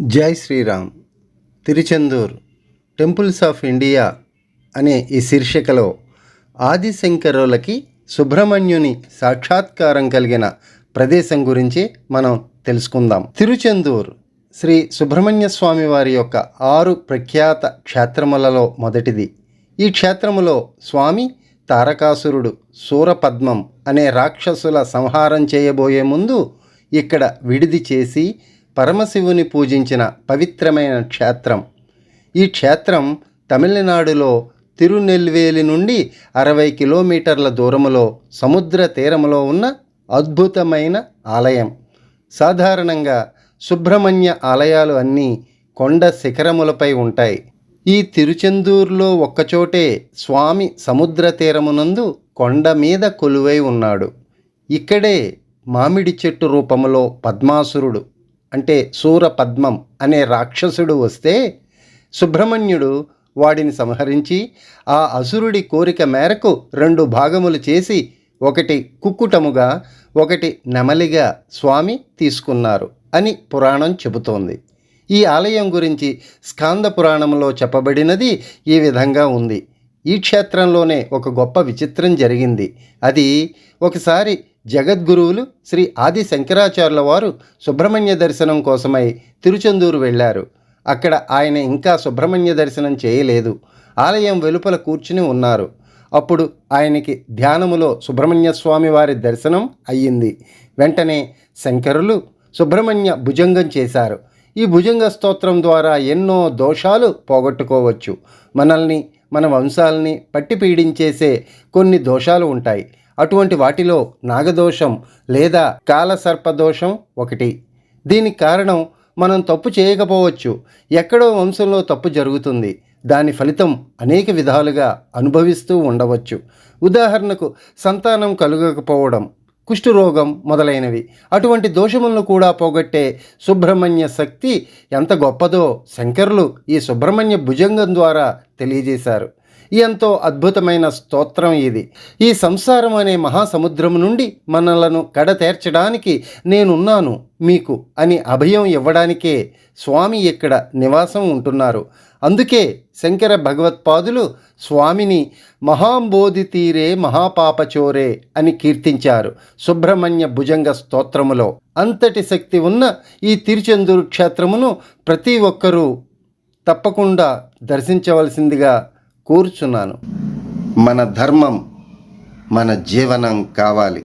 జై Shriram. Tiruchendur temples of India అనే ఈ శీర్షికలో ఆదిశంకరులకి సుబ్రహ్మణ్యుని సాక్షాత్కారం కలిగిన ప్రదేశం గురించి మనం తెలుసుకుందాం. తిరుచెందూర్ శ్రీ సుబ్రహ్మణ్య స్వామి వారి యొక్క ఆరు ప్రఖ్యాత క్షేత్రములలో మొదటిది. ఈ క్షేత్రములో స్వామి తారకాసురుడు సూరపద్మం అనే రాక్షసుల సంహారం చేయబోయే ముందు ఇక్కడ విడిది చేసి పరమశివుని పూజించిన పవిత్రమైన క్షేత్రం. ఈ క్షేత్రం తమిళనాడులో తిరునెల్వేలి నుండి అరవై కిలోమీటర్ల దూరములో సముద్ర తీరములో ఉన్న అద్భుతమైన ఆలయం. సాధారణంగా సుబ్రహ్మణ్య ఆలయాలు అన్నీ కొండ శిఖరములపై ఉంటాయి. ఈ తిరుచెందూరులో ఒక్కచోటే స్వామి సముద్ర తీరమునందు కొండ మీద కొలువై ఉన్నాడు. ఇక్కడే మామిడి చెట్టు రూపములో పద్మాసురుడు. అంటే సూరపద్మం అనే రాక్షసుడు వస్తే సుబ్రహ్మణ్యుడు వాడిని సంహరించి ఆ అసురుడి కోరిక మేరకు రెండు భాగములు చేసి ఒకటి కుక్కుటముగా ఒకటి నెమలిగా స్వామి తీసుకున్నారు అని పురాణం చెబుతోంది. ఈ ఆలయం గురించి స్కాంద పురాణంలో చెప్పబడినది ఈ విధంగా ఉంది. ఈ క్షేత్రంలోనే ఒక గొప్ప విచిత్రం జరిగింది. అది ఒకసారి జగద్గురువులు శ్రీ ఆది శంకరాచార్యుల వారు సుబ్రహ్మణ్య దర్శనం కోసమై తిరుచెందూరు వెళ్ళారు. అక్కడ ఆయన ఇంకా సుబ్రహ్మణ్య దర్శనం చేయలేదు. ఆలయం వెలుపల కూర్చుని ఉన్నారు. అప్పుడు ఆయనకి ధ్యానములో సుబ్రహ్మణ్య స్వామి వారి దర్శనం అయ్యింది. వెంటనే శంకరులు సుబ్రహ్మణ్య భుజంగం చేశారు. ఈ భుజంగ స్తోత్రం ద్వారా ఎన్నో దోషాలు పోగొట్టుకోవచ్చు. మనల్ని మన వంశాలని పట్టి పీడించేసే కొన్ని దోషాలు ఉంటాయి. అటువంటి వాటిలో నాగదోషం లేదా కాలసర్పదోషం ఒకటి. దీనికి కారణం మనం తప్పు చేయకపోవచ్చు. ఎక్కడో వంశంలో తప్పు జరుగుతుంది. దాని ఫలితం అనేక విధాలుగా అనుభవిస్తూ ఉండవచ్చు. ఉదాహరణకు సంతానం కలుగకపోవడం కుష్ఠరోగం మొదలైనవి. అటువంటి దోషములను కూడా పోగొట్టే సుబ్రహ్మణ్య శక్తి ఎంత గొప్పదో శంకరులు ఈ సుబ్రహ్మణ్య భుజంగం ద్వారా తెలియజేశారు. ఎంతో అద్భుతమైన స్తోత్రం ఇది. ఈ సంసారం అనే మహాసముద్రం నుండి మనలను కడతేర్చడానికి నేనున్నాను మీకు అని అభయం ఇవ్వడానికే స్వామి ఇక్కడ నివాసం ఉంటున్నారు. అందుకే శంకర భగవత్పాదులు స్వామిని మహాంబోధి తీరే మహాపాపచోరే అని కీర్తించారు సుబ్రహ్మణ్య భుజంగ స్తోత్రములో. అంతటి శక్తి ఉన్న ఈ తిరుచెందూరు క్షేత్రమును ప్రతి ఒక్కరూ తప్పకుండా దర్శించవలసిందిగా కూర్చున్నాను. మన ధర్మం మన జీవనం కావాలి.